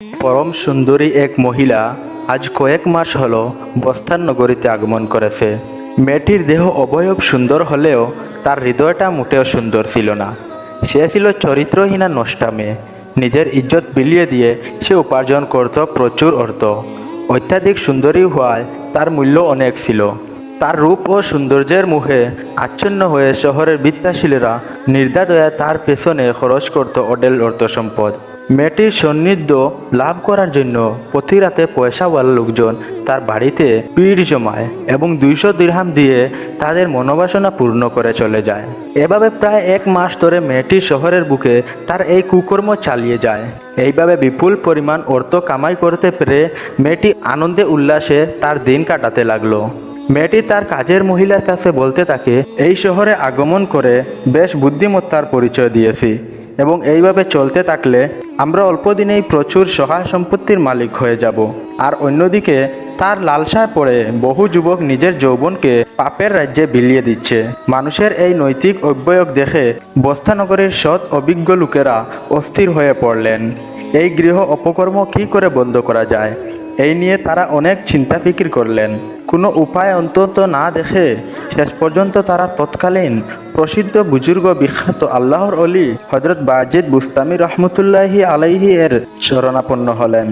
পরম সুন্দরী এক মহিলা আজ কয়েক মাস হল বস্তান নগরীতে আগমন করেছে। মেয়েটির দেহ অবয়ব সুন্দর হলেও তার হৃদয়টা মোটেও সুন্দর ছিল না। সে ছিল চরিত্রহীনা নষ্টা মেয়ে। নিজের ইজ্জত বিলিয়ে দিয়ে সে উপার্জন করত প্রচুর অর্থ। অত্যাধিক সুন্দরী হওয়ায় তার মূল্য অনেক ছিল। তার রূপ ও সৌন্দর্যের মুখে আচ্ছন্ন হয়ে শহরের বিদ্যাশীলেরা নির্দাদয়া তার পেছনে খরচ করত অডেল অর্থ সম্পদ মেয়েটির সান্নিধ্য লাভ করার জন্য প্রতি রাতে পয়সাওয়ালা লোকজন তার বাড়িতে পিড় জমায় এবং দুইশো দিরহাম দিয়ে তাদের মনোবাসনা পূর্ণ করে চলে যায়। এভাবে প্রায় এক মাস ধরে মেয়েটি শহরের বুকে তার এই কুকর্ম চালিয়ে যায়। এইভাবে বিপুল পরিমাণ অর্থ কামাই করতে পেরে মেয়েটি আনন্দে উল্লাসে তার দিন কাটাতে লাগল। মেয়েটি তার কাজের মহিলার কাছে বলতে থাকে, এই শহরে আগমন করে বেশ বুদ্ধিমত্তার পরিচয় দিয়েছি। এবং এইভাবে চলতে থাকলে আমরা অল্প দিনেই প্রচুর সহায় সম্পত্তির মালিক হয়ে যাব। আর অন্যদিকে, তার লালসায় পড়ে বহু যুবক নিজের যৌবনকে পাপের রাজ্যে বিলিয়ে দিচ্ছে। মানুষের এই নৈতিক অব্যয়ক দেখে বস্তানগরের সৎ অভিজ্ঞ লোকেরা অস্থির হয়ে পড়লেন। এই গৃহ অপকর্ম কী করে বন্ধ করা যায়? এই নিয়ে তারা অনেক চিন্তা ফিকির করলেন। কোনো উপায় অন্তত না দেখে শেষ পর্যন্ত তারা তৎকালীন প্রসিদ্ধ বুজুর্গ বিখ্যাত আল্লাহর অলি হজরত বাজিদ বুস্তামি রহমতুল্লাহি আলাইহি এর শরণাপন্ন হলেন।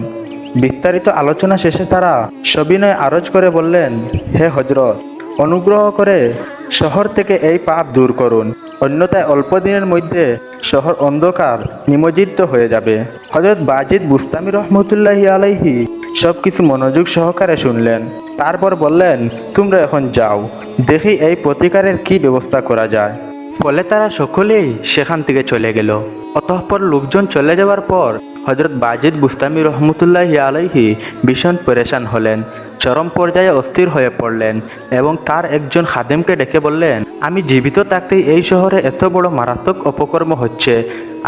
বিস্তারিত আলোচনা শেষে তারা সবিনয় আরজ করে বললেন, হে হজরত অনুগ্রহ করে শহর থেকে এই পাপ দূর করুন। অন্যথায় অল্প দিনের মধ্যে শহর অন্ধকার নিমজ্জিত হয়ে যাবে। হজরত বাজিদ বুস্তামি রহমতুল্লাহি আলাইহি সব কিছু মনোযোগ সহকারে শুনলেন। তারপর বললেন, তোমরা এখন যাও, দেখি এই প্রতিকারের কি ব্যবস্থা করা যায়। ফলে তারা সকলেই সেখান থেকে চলে গেল। অতঃপর লোকজন চলে যাওয়ার পর হজরত বাজিদ বুস্তামি রহমতুল্লাহ আলাইহি ভীষণ পরেশান হলেন, চরম পর্যায়ে অস্থির হয়ে পড়লেন এবং তার একজন খাদেমকে ডেকে বললেন, আমি জীবিত থাকতেই এই শহরে এত বড় মারাত্মক অপকর্ম হচ্ছে,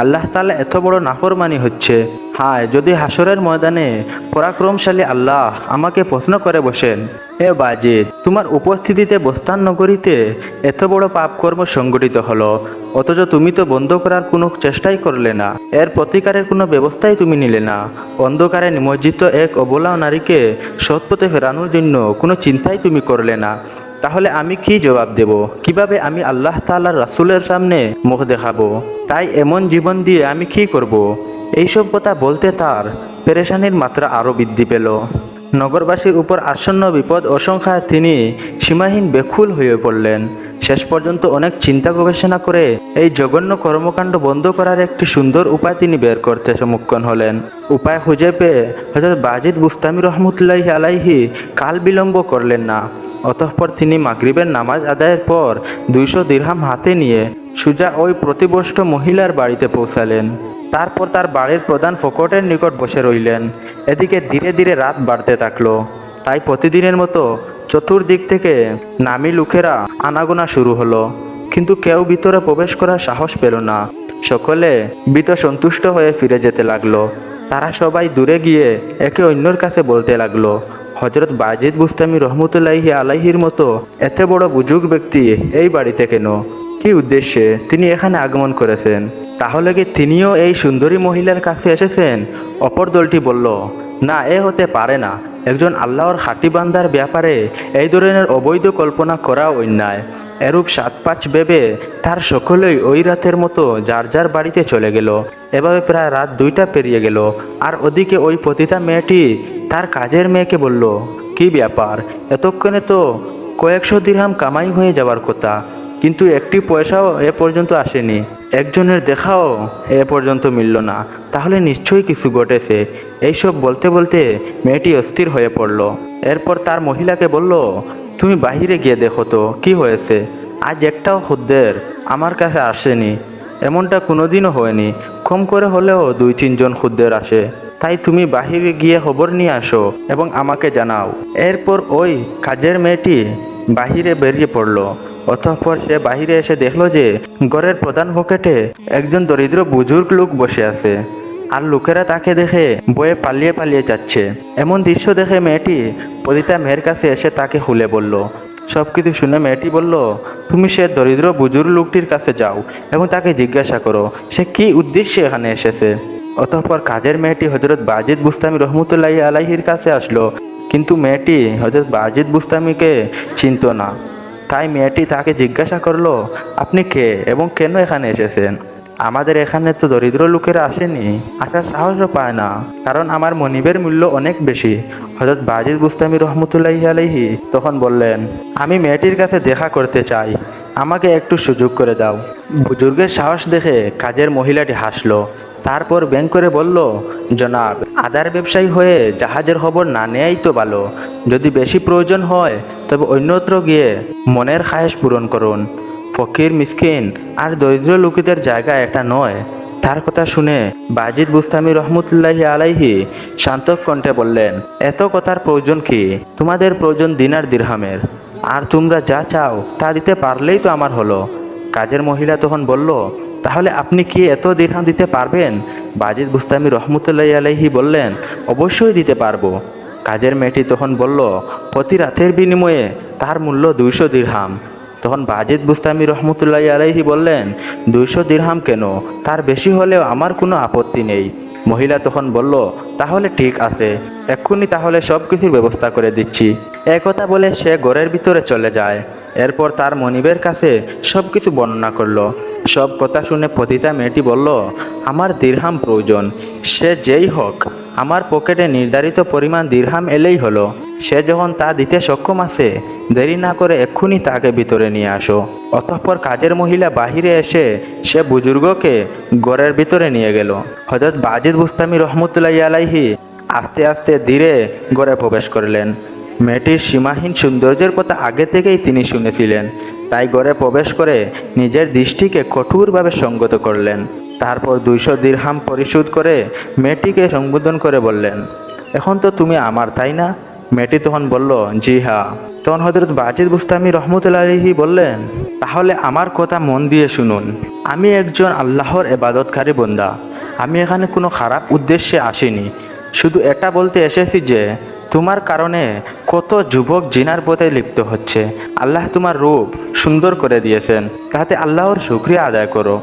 আল্লাহ তালা এত বড় নাফরমানি হচ্ছে। হায়, যদি হাসরের ময়দানে পরাক্রমশালী আল্লাহ আমাকে প্রশ্ন করে বসেন, এ বাজিদ, তোমার উপস্থিতিতে বস্তান নগরীতে এত বড় পাপকর্ম সংগঠিত হলো, অথচ তুমি তো বন্ধ করার কোনো চেষ্টাই করলে না। এর প্রতিকারের কোনো ব্যবস্থাই তুমি নিলে না। অন্ধকারে নিমজ্জিত এক অবলা নারীকে সৎপথে ফেরানোর জন্য কোনো চিন্তাই তুমি করলে না। তাহলে আমি কি জবাব দেব? কীভাবে আমি আল্লাহ তাআলার রাসূলের সামনে মুখ দেখাবো? তাই এমন জীবন দিয়ে আমি কি করব। এইসব কথা বলতে তার পেরেশানির মাত্রা আরও বৃদ্ধি পেল। নগরবাসীর উপর আসন্ন বিপদ অসংখ্যায় তিনি সীমাহীন বেকুল হয়ে পড়লেন। শেষ পর্যন্ত অনেক চিন্তা গবেষণা করে এই জঘন্য কর্মকাণ্ড বন্ধ করার একটি সুন্দর উপায় তিনি বের করতে সম্মুখীন হলেন। উপায় খুঁজে পেয়ে হজরত বাজিদ বুস্তামি রহমতুল্লাহ আলাইহি কাল বিলম্ব করলেন না। অতঃপর তিনি মাগরিবের নামাজ আদায়ের পর দুইশো দিরহাম হাতে নিয়ে সুজা ওই প্রতিবষ্ট মহিলার বাড়িতে পৌঁছালেন। তারপর তার বাড়ির প্রধান ফকটের নিকট বসে রইলেন। এদিকে ধীরে ধীরে রাত বাড়তে থাকল। তাই প্রতিদিনের মতো চতুর্দিক থেকে নামি লোকেরা আনাগোনা শুরু হলো। কিন্তু কেউ ভিতরে প্রবেশ করার সাহস পেল না। সকলে বিত সন্তুষ্ট হয়ে ফিরে যেতে লাগল। তারা সবাই দূরে গিয়ে একে অন্যর কাছে বলতে লাগল হজরত বাজিদ বুস্তামি রহমতুল্লাহি আলাইহির মতো এত বড় বুজুগ ব্যক্তি এই বাড়িতে কেন? কি উদ্দেশ্যে তিনি এখানে আগমন করেছেন? তাহলে কি তিনিও এই সুন্দরী মহিলার কাছে এসেছেন? অপর দলটি বলল, না, এ হতে পারে না। একজন আল্লাহর খাটি বান্দার ব্যাপারে এই ধরনের অবৈধ কল্পনা করা অন্যায়। এরূপ সাত পাঁচ ভেবে তার সকলেই ওই রাতের মতো যার যার বাড়িতে চলে গেল। এভাবে প্রায় রাত দুইটা পেরিয়ে গেল। আর ওদিকে ওই পতিতা মেয়েটি তার কাজের মেয়েকে বলল, কি ব্যাপার? এতক্ষণে তো কয়েকশো দিরহাম কামাই হয়ে যাওয়ার কথা। কিন্তু একটি পয়সাও এ পর্যন্ত আসেনি। একজনের দেখাও এ পর্যন্ত মিলল না। তাহলে নিশ্চয়ই কিছু ঘটেছে। এইসব বলতে বলতে মেয়েটি অস্থির হয়ে পড়ল। এরপর তার মহিলাকে বলল, তুমি বাহিরে গিয়ে দেখো তো, কি হয়েছে? আজ একটাও খদ্দের আমার কাছে আসেনি। এমনটা কোনোদিনও হয়নি। কম করে হলেও দুই তিনজন খদ্দের আসে। তাই তুমি বাহিরে গিয়ে খবর নিয়ে আসো এবং আমাকে জানাও। এরপর ওই কাজের মেয়েটি বাহিরে বেরিয়ে পড়ল। অতঃপর সে বাহিরে এসে দেখল যে ঘরের প্রধান পকেটে একজন দরিদ্র বুজুর্গ লোক বসে আছে। আর লোকেরা তাকে দেখে বয়ে পালিয়ে পালিয়ে যাচ্ছে। এমন দৃশ্য দেখে মেয়েটি পদিতা মেয়ের কাছে এসে তাকে খুলে বলল সব কিছু শুনে মেয়েটি বলল, তুমি সে দরিদ্র বুজুর্গ লোকটির কাছে যাও এবং তাকে জিজ্ঞাসা করো, সে কি উদ্দেশ্যে এখানে এসেছে? অতঃপর কাজের মেয়েটি হজরত বাজিদ বুস্তামি রহমতুল্লাহ আলাইহির কাছে আসলো। কিন্তু মেয়েটি হজরত বাজিদ বুস্তামিকে চিনত না। তাই মেয়েটি তাকে জিজ্ঞাসা করল, আপনি কে এবং কেন এখানে এসেছেন? আমাদের এখানে তো দরিদ্র লোকেরা আসেনি। আসার সাহসও পায় না। কারণ আমার মনিবের মূল্য অনেক বেশি। হজরত বাজিদ বুস্তামি রহমতুল্লাহি আলাইহি তখন বললেন, আমি মেয়েটির কাছে দেখা করতে চাই। আমাকে একটু সুযোগ করে দাও। বুজুর্গের সাহস দেখে কাজের মহিলাটি হাসলো। তারপর ব্যাংক করে বলল, জনাব, আদার ব্যবসায়ী হয়ে জাহাজের খবর না নেয়াই তো ভালো। যদি বেশি প্রয়োজন হয়, তবে অন্যত্র গিয়ে মনের খায়েশ পূরণ করুন। ফকির, মিসকিন আর দরিদ্র লোকেদের জায়গা এটা নয়। তার কথা শুনে বাজিদ বুস্তামি রহমতুল্লাহি আলাইহি শান্ত কণ্ঠে বললেন, এত কথার প্রয়োজন কি? তোমাদের প্রয়োজন দিনার দিরহামের। আর তোমরা যা চাও তা দিতে পারলেই তো আমার হলো। কাজের মহিলা তখন বলল তাহলে আপনি কি এত দিরহাম দিতে পারবেন? বাজিদ বুস্তামি রহমতুল্লাহি আলাইহি বললেন, অবশ্যই দিতে পারব। কাজের মেয়েটি তখন বলল, প্রতি রাতের বিনিময়ে তার মূল্য দুইশো দিরহাম তখন বাজিদ বুস্তামি রহমতুল্লাহ আলাইহি বললেন, দুইশো দিরহাম কেন? তার বেশি হলেও আমার কোনো আপত্তি নেই। মহিলা তখন বলল, তাহলে ঠিক আছে, এক্ষুনি তাহলে সব কিছুর ব্যবস্থা করে দিচ্ছি। একথা বলে সে ঘরের ভিতরে চলে যায়। এরপর তার মনিবের কাছে সব কিছু বর্ণনা করল। সব কথা শুনে পতিতা মেয়েটি বলল, আমার দীর্হাম প্রয়োজন। সে যেই হোক, আমার পকেটে নির্ধারিত পরিমাণ দীর্হাম এলেই হলো। সে যখন তা দিতে সক্ষম আছে, দেরি না করে এক্ষুনি তাকে ভিতরে নিয়ে আসো। অতঃপর কাজের মহিলা বাহিরে এসে সে বুজুর্গকে ঘরের ভিতরে নিয়ে গেল। হজরত বাজিদ বুস্তামি রহমতুল্লাহ আলাইহি আস্তে আস্তে ধীরে ঘরে প্রবেশ করলেন। মেয়েটির সীমাহীন সৌন্দর্যের কথা আগে থেকেই তিনি শুনেছিলেন। তাই ঘরে প্রবেশ করে নিজের দৃষ্টিকে কঠোরভাবে সঙ্গত করলেন। তারপর দুইশো দিরহাম পরিশোধ করে মেয়েটিকে সম্বোধন করে বললেন, এখন তো তুমি আমার, তাই না? মেয়েটি তখন বলল, জি হা তখন হজরত বাজিদ বুস্তামি রহমতুল্লা আলহি বললেন, তাহলে আমার কথা মন দিয়ে শুনুন। আমি একজন আল্লাহর এবাদতকারী বন্দা। আমি এখানে কোনো খারাপ উদ্দেশ্যে আসিনি। শুধু এটা বলতে এসেছি যে তোমার কারণে কত যুবক জিনার পথে লিপ্ত হচ্ছে। আল্লাহ তোমার রূপ সুন্দর করে দিয়েছেন তাতে আল্লাহর শুক্রিয়া আদায় করো।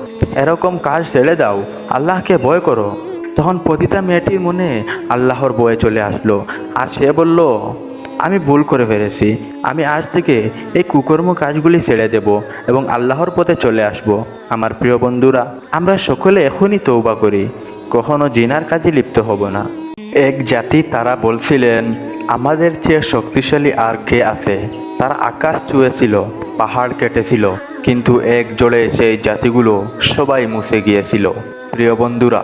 এরকম কাজ ছেড়ে দাও, আল্লাহকে ভয় করো। তখন পতিতা মেয়েটির মনে আল্লাহর বয়ে চলে আসলো, আর সে বলল, আমি ভুল করে ফেলেছি, আমি আজ থেকে এই কুকর্ম কাজগুলি ছেড়ে দেব এবং আল্লাহর পথে চলে আসব। আমার প্রিয় বন্ধুরা, আমরা সকলে এখনই তৌবা করি, কখনো জিনার কাজে লিপ্ত হব না। এক জাতি তারা বলছিলেন, আমাদের চেয়ে শক্তিশালী আর কে আছে? তারা আকাশ চুয়েছিল পাহাড় কেটেছিল, কিন্তু এক জোড়ে সেই জাতিগুলো সবাই মুছে গিয়েছিল। প্রিয় বন্ধুরা,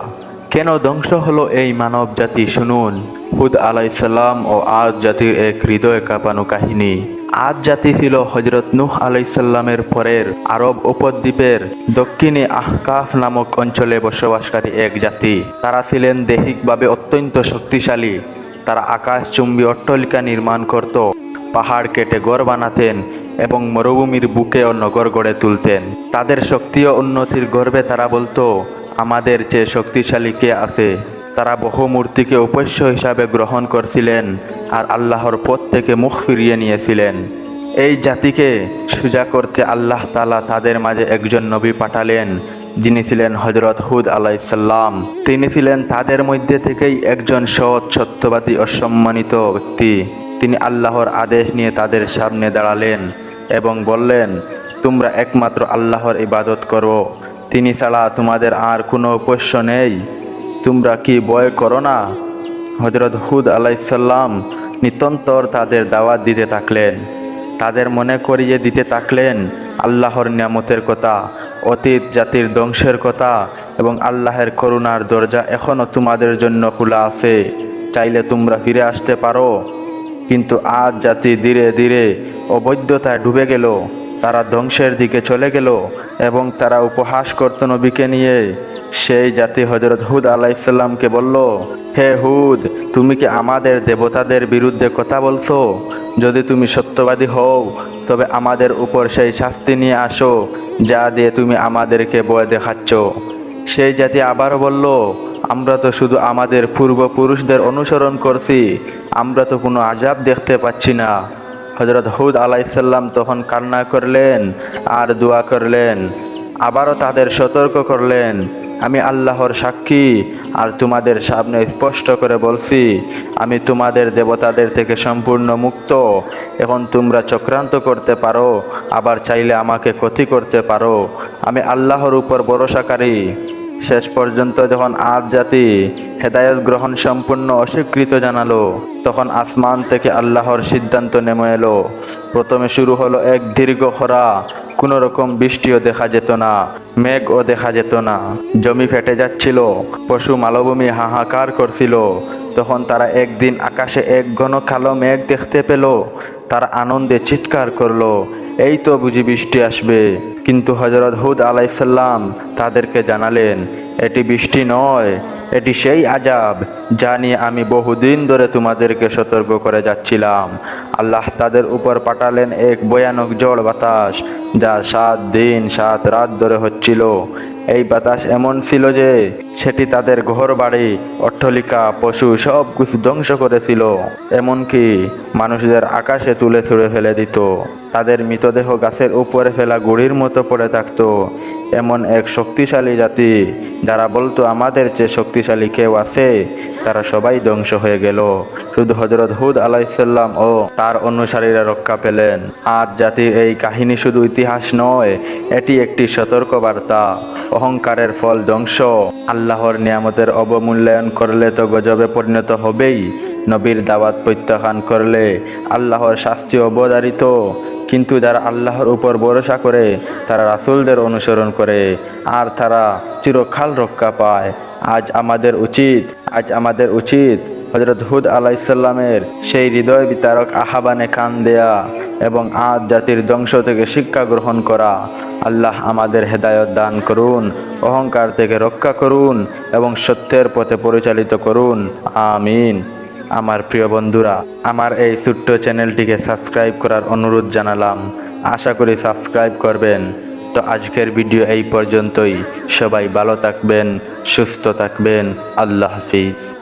কেন ধ্বংস হলো এই মানব জাতি? শুনুন। হুদ আলাইসাল্লাম ও আজ জাতির এক হৃদয় কাঁপানো কাহিনী। আজ জাতি ছিল হজরত নুহ আলাইসাল্লামের পরের আরব উপদ্বীপের দক্ষিণে আহকাফ নামক অঞ্চলে বসবাসকারী এক জাতি। তারা ছিলেন দৈহিকভাবে অত্যন্ত শক্তিশালী। তারা আকাশচুম্বী অট্টালিকা নির্মাণ করত, পাহাড় কেটে গড় বানাতেন এবং মরুভূমির বুকেও নগর গড়ে তুলতেন। তাদের শক্তি ও উন্নতির গর্বে তারা বলতো, আমাদের চেয়ে শক্তিশালী কে আছে? তারা বহু মূর্তিকে উপাস্য হিসাবে গ্রহণ করছিলেন আর আল্লাহর পথ থেকে মুখ ফিরিয়ে নিয়েছিলেন। এই জাতিকে সুজা করতে আল্লাহ তালা তাদের মাঝে একজন নবী পাঠালেন, যিনি ছিলেন হজরত হুদ আলাইসাল্লাম তিনি ছিলেন তাদের মধ্যে থেকেই একজন সৎ, সত্যবাদী অসম্মানিত ব্যক্তি। তিনি আল্লাহর আদেশ নিয়ে তাদের সামনে দাঁড়ালেন এবং বললেন, তোমরা একমাত্র আল্লাহর ইবাদত করো। তিনি ছাড়া তোমাদের আর কোনো উপস্য নেই। তোমরা কি ভয় করো না? হজরত হুদ আলাইসাল্লাম নিতন্তর তাদের দাওয়াত দিতে থাকলেন। তাদের মনে করিয়ে দিতে থাকলেন আল্লাহর নিয়ামতের কথা, অতীত জাতির ধ্বংসের কথা এবং আল্লাহের করুণার দরজা এখনও তোমাদের জন্য খোলা আছে। চাইলে তোমরা ফিরে আসতে পারো। কিন্তু আজ জাতি ধীরে ধীরে অবৈধতায় ডুবে গেল। তারা ধ্বংসের দিকে চলে গেল এবং তারা উপহাস করত নবীকে নিয়ে। সেই জাতি হজরত হুদ আলাইসাল্লামকে বলল, হে হুদ, তুমি কি আমাদের দেবতাদের বিরুদ্ধে কথা বলছো? যদি তুমি সত্যবাদী হও, তবে আমাদের উপর সেই শাস্তি নিয়ে আসো, যা দিয়ে তুমি আমাদেরকে বয় দেখাচ্ছ। সেই জাতি আবারও বলল, আমরা তো শুধু আমাদের পূর্বপুরুষদের অনুসরণ করছি, আমরা তো কোনো আজাব দেখতে পাচ্ছি না। হজরত হুদ আলাইসাল্লাম তখন কান্না করলেন আর দোয়া করলেন, আবারও তাদের সতর্ক করলেন। আমি আল্লাহর সাক্ষী আর তোমাদের সামনে স্পষ্ট করে বলছি, আমি তোমাদের দেবতাদের থেকে সম্পূর্ণ মুক্ত। এখন তোমরা চক্রান্ত করতে পারো, আবার চাইলে আমাকে ক্ষতি করতে পারো। আমি আল্লাহর উপর ভরসাকারী। শেষ পর্যন্ত যখন আদ জাতি হেদায়ত গ্রহণ সম্পূর্ণ অস্বীকৃত জানালো, তখন আসমান থেকে আল্লাহর সিদ্ধান্ত নেমে এলো। প্রথমে শুরু হলো এক দীর্ঘ খরা, কোনো রকম বৃষ্টিও দেখা যেত না, মেঘও দেখা যেত না। জমি ফেটে যাচ্ছিল, পশু মালভূমি হাহাকার করছিল। তখন তারা একদিন আকাশে এক ঘন কালো মেঘ দেখতে পেল, তারা আনন্দে চিৎকার করল এই তো বুঝি বৃষ্টি আসবে। কিন্তু হজরত হুদ আলাইসাল্লাম তাদেরকে জানালেন এটি বৃষ্টি নয় এটি সেই আজাব যা নিয়ে আমি বহুদিন ধরে তোমাদেরকে সতর্ক করে যাচ্ছিলাম। আল্লাহ তাদের উপর পাঠালেন এক ভয়ানক ঝড় বাতাস যা সাত দিন, সাত রাত ধরে হচ্ছিল। এই বাতাস এমন ছিল যে সেটি তাদের ঘর বাড়ি, অট্টলিকা, পশু সব কিছু ধ্বংস করেছিল। এমনকি মানুষদের আকাশে তুলে ছুঁড়ে ফেলে দিত। তাদের মৃতদেহ গাছের উপরে ফেলা গুড়ির মতো পড়ে থাকতো। এমন এক শক্তিশালী জাতি যারা বলতো, আমাদের চেয়ে শক্তিশালী কেউ আছে? তারা সবাই ধ্বংস হয়ে গেল। শুধু হজরত হুদ আলাইসাল্লাম ও তার অনুসারীরা রক্ষা পেলেন। আজ জাতির এই কাহিনী শুধু ইতিহাস নয়, এটি একটি সতর্ক বার্তা অহংকারের ফল ধ্বংস। আল্লাহর নিয়ামতের অবমূল্যায়ন করলে তো গজবে পরিণত হবেই। নবীর দাওয়াত প্রত্যাখ্যান করলে আল্লাহর শাস্তি অবধারিত। কিন্তু যারা আল্লাহর উপর ভরসা করে, তারা রাসূলদের অনুসরণ করে, আর তারা চিরকাল রক্ষা পায়। আজ আমাদের উচিত, আজ আমাদের উচিত হজরত হুদ আলাইসাল্লামের সেই হৃদয় বিতারক আহ্বানে কান দেয়া এবং আজ জাতির ধ্বংস থেকে শিক্ষা গ্রহণ করা। আল্লাহ আমাদের হেদায়ত দান করুন, অহংকার থেকে রক্ষা করুন এবং সত্যের পথে পরিচালিত করুন। আমিন। আমার প্রিয় বন্ধুরা, আমার এই ছোট্ট চ্যানেলটিকে সাবস্ক্রাইব করার অনুরোধ জানালাম। আশা করি সাবস্ক্রাইব করবেন। তো আজকের ভিডিও এই পর্যন্তই। সবাই ভালো থাকবেন, সুস্থ থাকবেন। আল্লাহ হাফিজ।